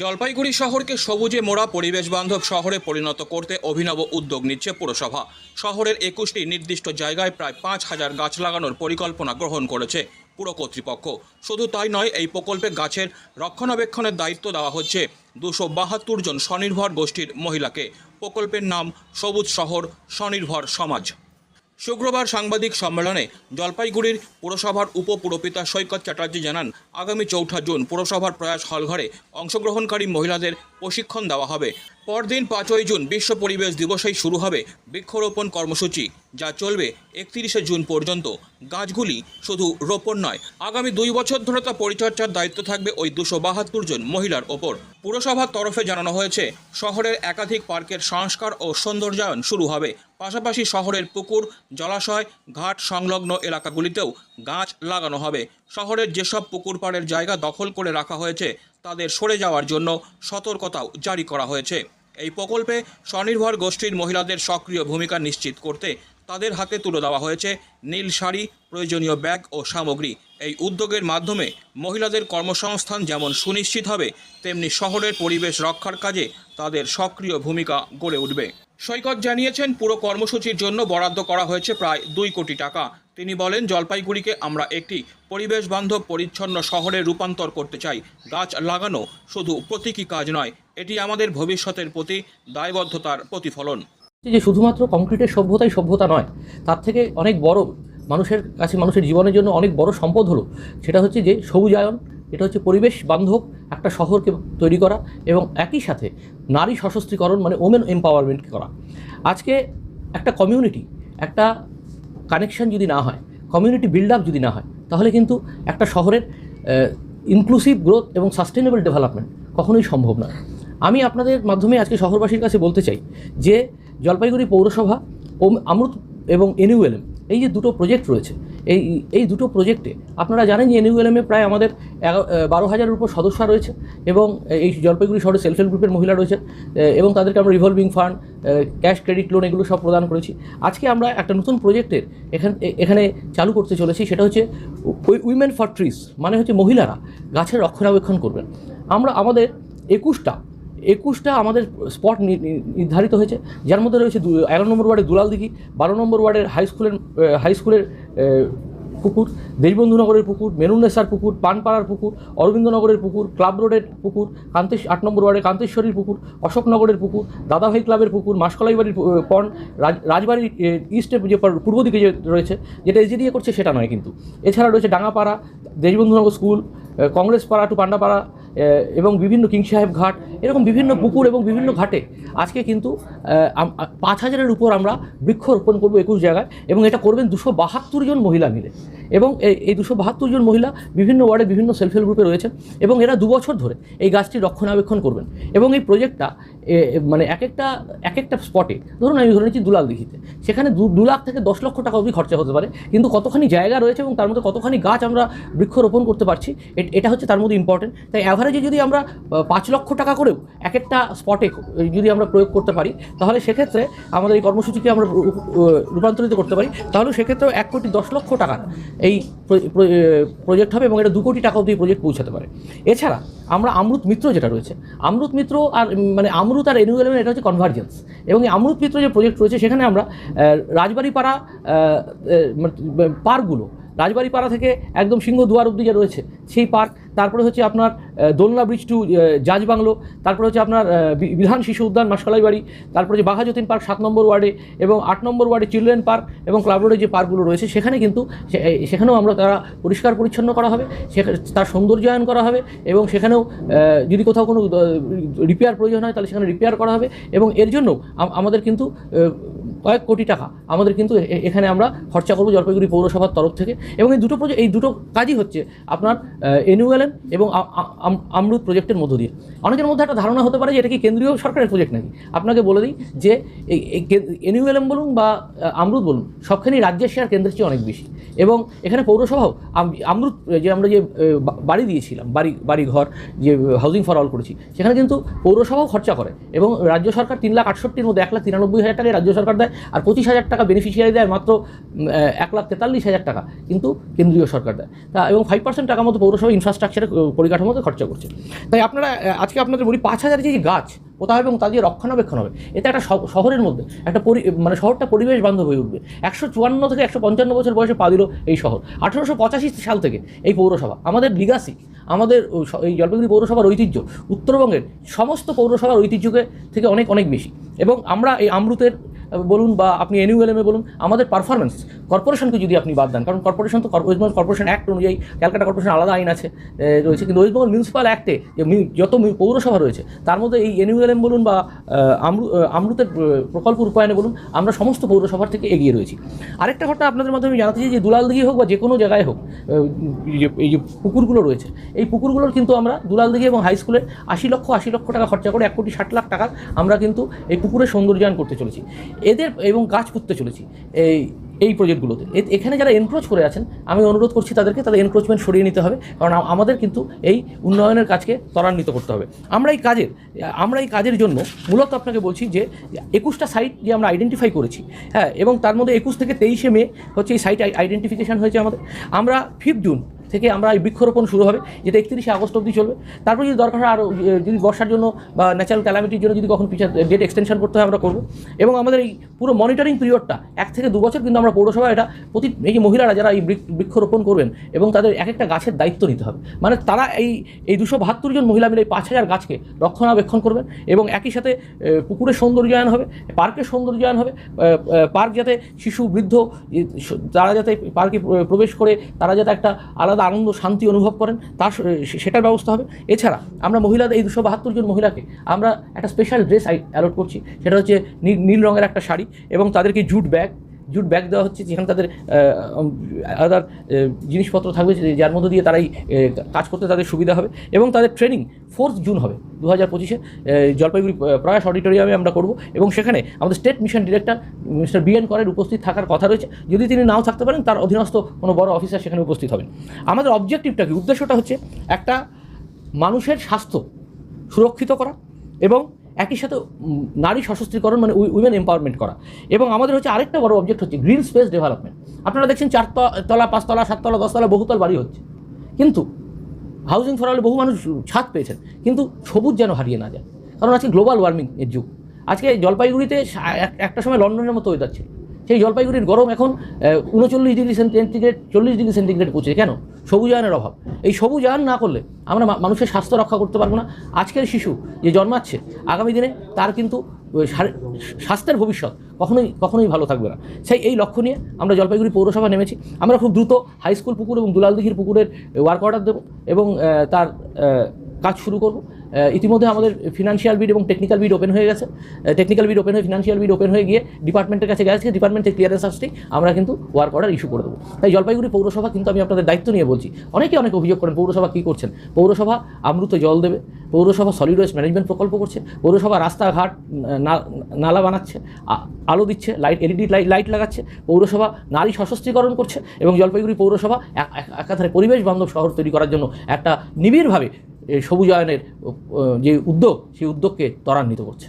জলপাইগুড়ি শহরকে সবুজে মোড়া পরিবেশ বান্ধব শহরে পরিণত করতে অভিনব উদ্যোগ নিচ্ছে পুরসভা। শহরের একুশটি নির্দিষ্ট জায়গায় প্রায় পাঁচ হাজার গাছ লাগানোর পরিকল্পনা গ্রহণ করেছে পুর কর্তৃপক্ষ। শুধু তাই নয়, এই প্রকল্পে গাছের রক্ষণাবেক্ষণের দায়িত্ব দেওয়া হচ্ছে দুশো বাহাত্তর জন স্বনির্ভর গোষ্ঠীর মহিলাকে। প্রকল্পের নাম সবুজ শহর, স্বনির্ভর সমাজ। শুক্রবার সাংবাদিক সম্মেলনে জলপাইগুড়ির পুরসভার উপপুরপিতা সৈকত চ্যাটার্জি জানান, আগামী চৌঠা জুন পুরসভার প্রয়াস হলঘরে অংশগ্রহণকারী মহিলাদের প্রশিক্ষণ দেওয়া হবে। পরদিন পাঁচই জুন বিশ্ব পরিবেশ দিবসেই শুরু হবে বৃক্ষরোপণ কর্মসূচি, যা চলবে একত্রিশে জুন পর্যন্ত। গাছগুলি শুধু রোপণ নয়, আগামী দুই বছর ধরে তা পরিচর্যার দায়িত্ব থাকবে ওই দুশো বাহাত্তর জন মহিলার ওপর। পুরসভার তরফে জানানো হয়েছে, শহরের একাধিক পার্কের সংস্কার ও সৌন্দর্যায়ন শুরু হবে। পাশাপাশি শহরের পুকুর, জলাশয়, ঘাট সংলগ্ন এলাকাগুলিতেও গাছ লাগানো হবে। শহরের যেসব পুকুর পাড়ের জায়গা দখল করে রাখা হয়েছে তাদের সরে যাওয়ার জন্য সতর্কতাও জারি করা হয়েছে। এই প্রকল্পে স্বনির্ভর গোষ্ঠীর মহিলাদের সক্রিয় ভূমিকা নিশ্চিত করতে তাদের হাতে তুলে দেওয়া হয়েছে নীল শাড়ি, প্রয়োজনীয় ব্যাগ ও সামগ্রী। এই উদ্যোগের মাধ্যমে মহিলাদের কর্মসংস্থান যেমন সুনিশ্চিত হবে, তেমনি শহরের পরিবেশ রক্ষার কাজে তাদের সক্রিয় ভূমিকা গড়ে উঠবে। সৈকত জানিয়েছেন, পুরো কর্মসূচির জন্য বরাদ্দ করা হয়েছে প্রায় দুই কোটি টাকা। তিনি বলেন, জলপাইগুড়িকে আমরা একটি পরিবেশ বান্ধব পরিচ্ছন্ন শহরে রূপান্তর করতে চাই। গাছ লাগানো শুধু প্রতীকী কাজ নয়, এটি আমাদের ভবিষ্যতের প্রতি দায়বদ্ধতার প্রতিফলন। যে শুধুমাত্র কংক্রিটের সভ্যতাই সভ্যতা নয়, তার থেকে অনেক বড় মানুষের কাছে, মানুষের জীবনের জন্য অনেক বড় সম্পদ হলো, সেটা হচ্ছে যে সবুজায়ন, এটা হচ্ছে পরিবেশ বান্ধব একটা শহরকে তৈরি করা এবং একই সাথে নারী সশস্ত্রীকরণ মানে ওমেন এম্পাওয়ারমেন্ট করা। আজকে একটা কমিউনিটি একটা কানেকশন যদি না হয় কমিউনিটি বিল্ড আপ যদি না হয়, তাহলে কিন্তু একটা শহরের ইনক্লুসিভ গ্রোথ এবং সাস্টেনেবল ডেভেলপমেন্ট কখনোই সম্ভব নয়। আমি আপনাদের মাধ্যমে আজকে শহরবাসীর কাছে বলতে চাই যে, জলপাইগুড়ি পৌরসভা ও আমৃত এবং এনইউএলএম এই যে দুটো প্রজেক্ট রয়েছে এই এই দুটো প্রজেক্টে আপনারা জানেন যে এনইউএলএমে প্রায় আমাদের বারো হাজারের উপর সদস্য রয়েছে এবং এই জলপাইগুড়ি শহরে সেলফ হেল্প গ্রুপের মহিলা রয়েছে এবং তাদেরকে আমরা revolving fund cash credit loan এগুলো সব প্রদান করেছি। আজকে আমরা একটা নতুন প্রজেক্টের এখান এখানে চালু করতে চলেছি, সেটা হচ্ছে উইমেন ফর ট্রিস মানে হচ্ছে মহিলারা গাছের রক্ষণাবেক্ষণ করবেন। আমরা আমাদের একুশটা একুশটা আমাদের স্পট নির্ধারিত হয়েছে যার মধ্যে রয়েছে এগারো নম্বর ওয়ার্ডের দুলাল দিঘি বারো নম্বর ওয়ার্ডের হাই স্কুলের হাই স্কুলের পুকুর দেশবন্ধুনগরের পুকুর মেনুনেসার পুকুর পানপাড়ার পুকুর অরবিন্দনগরের পুকুর ক্লাব রোডের পুকুর কান্তেশ আট নম্বর ওয়ার্ডের কান্তেশ্বরীর পুকুর অশোকনগরের পুকুর দাদাভাই ক্লাবের পুকুর মাসকলাইবাড়ির পু- পন্ড রাজ রাজবাড়ির ইস্টে যে পূর্ব দিকে যে রয়েছে যেটা এসডিএ করছে সেটা নয় কিন্তু। এছাড়া রয়েছে ডাঙ্গাপাড়া দেশবন্ধুনগর স্কুল কংগ্রেস পাড়া টু পান্ডাপাড়া আহ, এবং বিভিন্ন কিং সাহেব ঘাট, এরকম বিভিন্ন পুকুর এবং বিভিন্ন ঘাটে আজকে কিন্তু পাঁচ হাজারের উপর আমরা বৃক্ষরোপণ করব একুশ জায়গায় এবং এটা করবেন দুশো বাহাত্তর জন মহিলা মিলে। এবং এই- দুশো বাহাত্তর জন মহিলা বিভিন্ন ওয়ার্ডে বিভিন্ন সেলফ হেল্প গ্রুপে রয়েছেন এবং এরা দু বছর ধরে এই গাছটি রক্ষণাবেক্ষণ করবেন এবং এই প্রজেক্টটা মানে এক একটা এক একটা স্পটে ধরুন আমি ধরে নিচ্ছি দুলাল দিঘিতে, সেখানে দু লাখ থেকে দশ লক্ষ টাকা অবধি খরচা হতে পারে, কিন্তু কতখানি জায়গা রয়েছে এবং তার মধ্যে কতখানি গাছ আমরা বৃক্ষরোপণ করতে পারছি, এটা হচ্ছে তার মধ্যে ইম্পর্টেন্ট তাই অ্যাভারেজে যদি আমরা পাঁচ লক্ষ টাকা করেও এক একটা স্পটে যদি আমরা প্রয়োগ করতে পারি, তাহলে সেক্ষেত্রে আমাদের এই কর্মসূচিকে আমরা রূপান্তরিত করতে পারি, তাহলে সেক্ষেত্রেও এক কোটি দশ লক্ষ টাকার এই প্রজেক্ট হবে এবং এটা দু কোটি টাকা অবধি প্রজেক্ট পৌঁছাতে পারে। এছাড়া আমরা আমরুত মিত্র যেটা রয়েছে আমরুত মিত্র আর মানে আমরুত আর এনুয়েল এটা হচ্ছে কনভার্জেন্স এবং এই আমরুত মিত্র যে প্রজেক্ট রয়েছে সেখানে আমরা রাজবাড়িপাড়া মানে, পার্কগুলো রাজবাড়ি পাড়া থেকে একদম সিংহদুয়ার অব্দি যে রয়েছে সেই পার্ক তারপরে হচ্ছে আপনার দোলনা ব্রিজ টু জাজ বাংলো, তারপরে হচ্ছে আপনার বিধান শিশু উদ্যান মাসকলাই বাড়ি, তারপরে যে বাঘাযতীন পার্ক সাত নম্বর ওয়ার্ডে এবং আট নম্বর ওয়ার্ডে চিলড্রেন পার্ক এবং ক্লাব রোডে যে পার্কগুলো রয়েছে, সেখানে কিন্তু সেখানেও আমরা তারা পরিষ্কার পরিচ্ছন্ন করা হবে তার সৌন্দর্যায়ন করা হবে এবং সেখানেও যদি কোথাও কোনো রিপেয়ার প্রয়োজন হয়, তাহলে সেখানে রিপেয়ার করা হবে এবং এর জন্য আমাদের কিন্তু কয়েক কোটি টাকা। আমাদের কিন্তু এখানে আমরা খরচা করব জলপাইগুড়ি পৌরসভার তরফ থেকে। এবং এই দুটো প্রজেক্ট এই দুটো কাজই হচ্ছে আপনার এনুয়েলেন এবং আ- আ- আম- আমরুত প্রজেক্টের মধ্য দিয়ে। অনেকের মধ্যে একটা ধারণা হতে পারে যে এটা কি কেন্দ্রীয় সরকারের প্রজেক্ট নাকি? আপনাকে বলে দিই যে এই এনুয়েলএম বলুন বা আহ, আমরুত বলুন সবখানেই রাজ্যের শেয়ার কেন্দ্রের চেয়ে অনেক বেশি। এবং এখানে পৌরসভাও আম- আমরুত যে আমরা যে বাড়ি দিয়েছিলাম বাড়ি বাড়ি ঘর যে হাউজিং ফর অল করেছি সেখানে কিন্তু পৌরসভাও খরচা করে। এবং রাজ্য সরকার তিন লাখ আটষট্টির মধ্যে এক লাখ তিরানব্বই হাজার টাকায় রাজ্য সরকার দেয়। দেয় আর পঁচিশ হাজার টাকা বেনিফিশিয়ারি দেয় মাত্র এক লাখ তেতাল্লিশ হাজার টাকা কিন্তু কেন্দ্রীয় সরকার দেয়। তা এবং ফাইভ পার্সেন্ট টাকা মতো পৌরসভা ইনফ্রাস্ট্রাকচারে পরিকাঠামোতে খরচা করছে। তাই আপনারা আজকে আপনাদের বলি পাঁচ হাজার যে গাছ পোতা হবে এবং তা দিয়ে রক্ষণাবেক্ষণ হবে। এতে একটা শহরের মধ্যে একটা মানে শহরটা পরিবেশ বান্ধব হয়ে উঠবে। একশো চুয়ান্ন থেকে একশো পঞ্চান্ন বছর বয়সে পা দিল এই শহর। আঠেরোশো পঁচাশি সাল থেকে এই পৌরসভা। আমাদের লিগাসি আমাদের এই জলপাইগুড়ি পৌরসভার ঐতিহ্য উত্তরবঙ্গের সমস্ত পৌরসভার ঐতিহ্যকে থেকে অনেক অনেক বেশি। এবং আমরা এই আমরুতের বলুন বা আপনি এনইউএলএমে বলুন, আমাদের পারফরমেন্স কর্পোরেশনকে যদি আপনি বাদ দেন, কারণ কর্পোরেশন তো ওয়েস্ট বেঙ্গল কর্পোরেশন অ্যাক্ট অনুযায়ী ক্যালকাটা কর্পোরেশন আলাদা আইন আছে রয়েছে, কিন্তু ওয়েস্ট বেঙ্গল মিউনিসিপ্যাল অ্যাক্টে যত পৌরসভা রয়েছে, তার মধ্যে এই এনইউএলএম বলুন বা আমরুতের প্রকল্প রূপায়ণে বলুন, আমরা সমস্ত পৌরসভার থেকে এগিয়ে রয়েছি। আরেকটা ঘটনা আপনাদের মাধ্যমে জানাতে চাই যে দুলালদিঘি হোক বা যে কোনো জায়গায় হোক এই যে- পুকুরগুলো রয়েছে, এই পুকুরগুলোর কিন্তু আমরা দুলালদিঘি এবং হাই স্কুলের আশি লক্ষ আশি লক্ষ টাকা খরচা করে এক কোটি ষাট লাখ টাকার আমরা কিন্তু এই পুকুরের সৌন্দর্যায়ন করতে চলেছি। এদের এবং গাছ পুঁততে চলেছি এই এই প্রজেক্টগুলোতে। এখানে যারা এনক্রোচ করে আছেন, আমি অনুরোধ করছি তাদেরকে, তাদের এনক্রোচমেন্ট সরিয়ে নিতে হবে, কারণ আমাদের কিন্তু এই উন্নয়নের কাজকে ত্বরান্বিত করতে হবে। আমরা এই কাজের, আমরা এই কাজের জন্য মূলত আপনাকে বলছি যে, একুশটা সাইট যে আমরা আইডেন্টিফাই করেছি হ্যাঁ এবং তার মধ্যে একুশ থেকে তেইশে মে হচ্ছে এই সাইট আইডেন্টিফিকেশন হয়েছে আমাদের। আমরা ফিফথ জুন থেকে আমরা এই বৃক্ষরোপণ শুরু হবে, যেটা একত্রিশে আগস্ট অবধি চলবে। তারপর যদি দরকার হয় আরও যদি বর্ষার জন্য বা ন্যাচারাল ক্যালামিটির জন্য যদি কখন পিছিয়ে ডেট এক্সটেনশন করতে হয়, আমরা করব। এবং আমাদের এই পুরো মনিটরিং পিরিয়ডটা এক থেকে দু বছর কিন্তু আমরা পৌরসভা এটা প্রতি, এই যে মহিলারা যারা এই বৃক্ষরোপণ করবেন এবং তাদের এক একটা গাছের দায়িত্ব নিতে হবে। মানে তারা এই এই দুশো বাহাত্তর জন মহিলা মিলে এই পাঁচ হাজার গাছকে রক্ষণাবেক্ষণ করবেন এবং একই সাথে পুকুরের সৌন্দর্যায়ন হবে পার্কের সৌন্দর্যায়ন হবে পার্ক যাতে শিশু, বৃদ্ধ তারা যাতে পার্কে প্রবেশ করে, তারা যাতে একটা আলাদা আনন্দ, শান্তি অনুভব করেন, তার সেটার ব্যবস্থা হবে। এছাড়া আমরা মহিলাদের, এই দুশো বাহাত্তর জন মহিলাকে আমরা একটা স্পেশাল ড্রেস অ্যালোট করছি। সেটা হচ্ছে নীল রঙের একটা শাড়ি এবং তাদেরকে জুট ব্যাগ জুট ব্যাগ দেওয়া হচ্ছে, যেখানে তাদের আদার জিনিসপত্র থাকবে যার মধ্য দিয়ে তারাই কাজ করতে তাদের সুবিধা হবে এবং তাদের ট্রেনিং ফোর্থ জুন হবে দু হাজার পঁচিশে জলপাইগুড়ি প্রয়াস অডিটোরিয়ামে আমরা করব এবং সেখানে আমাদের state mission director mister B করের উপস্থিত থাকার কথা রয়েছে। যদি তিনি নাও থাকতে পারেন, তার অধীনস্থ কোনো বড় অফিসার সেখানে উপস্থিত হবেন। আমাদের অবজেক্টিভটা কি? উদ্দেশ্যটা হচ্ছে একটা মানুষের স্বাস্থ্য সুরক্ষিত করা এবং একই সাথে নারী সশস্ত্রীকরণ মানে উইমেন এম্পাওয়ারমেন্ট করা। এবং আমাদের হচ্ছে আরেকটা বড় অবজেক্ট হচ্ছে গ্রিন স্পেস ডেভেলপমেন্ট আপনারা দেখছেন চার ত- তলা পাঁচতলা সাততলা দশতলা বহুতল বাড়ি হচ্ছে। কিন্তু হাউজিং ফরালে বহু মানুষ ছাদ পেয়েছেন। কিন্তু সবুজ যেন হারিয়ে না যায়। কারণ আজকে গ্লোবাল ওয়ার্মিং এর যুগ। আজকে জলপাইগুড়িতে এক- একটা সময় লন্ডনের মতো ওয়েদার ছিল। সেই জলপাইগুড়ির গরম এখন উনচল্লিশ ডিগ্রি সেন্টিগ্রেড, চল্লিশ ডিগ্রি সেন্টিগ্রেড পৌঁছে কেন? সবুজায়নের অভাব। এই সবুজায়ন না করলে আমরা মানুষের স্বাস্থ্য রক্ষা করতে পারব না। আজকের শিশু যে জন্মাচ্ছে, আগামী দিনে তার কিন্তু স্বাস্থ্যের ভবিষ্যৎ কখনোই কখনোই ভালো থাকবে না। সেই, এই লক্ষ্য নিয়ে আমরা জলপাইগুড়ি পৌরসভা নেমেছি। আমরা খুব দ্রুত হাই স্কুল পুকুর এবং দুলালদিঘির পুকুরের ওয়ার্ক অর্ডার দেবো এবং তার কাজ শুরু করব। ইতিমধ্যে আমাদের ফিনান্সিয়াল বিড এবং টেকনিক্যাল বিড ওপেন হয়ে গেছে। টেকনিক্যাল বিড ওপেন হয়ে ফিনান্সিয়াল বিড ওপেন হয়ে গিয়ে ডিপার্টমেন্টের কাছে গেছে ডিপার্টমেন্ট থেকে ক্লিয়ারেন্স আসতেই আমরা কিন্তু ওয়ার্ক অর্ডার ইস্যু করে দেবো। তাই জলপাইগুড়ি পৌরসভা কিন্তু আমি আপনাদের দায়িত্ব নিয়ে বলছি, অনেকে অনেক অভিযোগ করেন, পৌরসভা কী করছেন? পৌরসভা আমৃত জল দেবে, পৌরসভা সলিড ওয়েস্ট ম্যানেজমেন্ট প্রকল্প করছে, পৌরসভা রাস্তাঘাট নালা বানাচ্ছে আলো দিচ্ছে লাইট এলইডি লাইট লাইট লাগাচ্ছে, পৌরসভা নারী সশস্ত্রীকরণ করছে এবং জলপাইগুড়ি পৌরসভা এক- এক- একাধারে পরিবেশ বান্ধব শহর তৈরি করার জন্য একটা নিবিড়ভাবে সবুজায়নের যে উদ্যোগ সেই উদ্যোগকে ত্বরান্বিত করছে।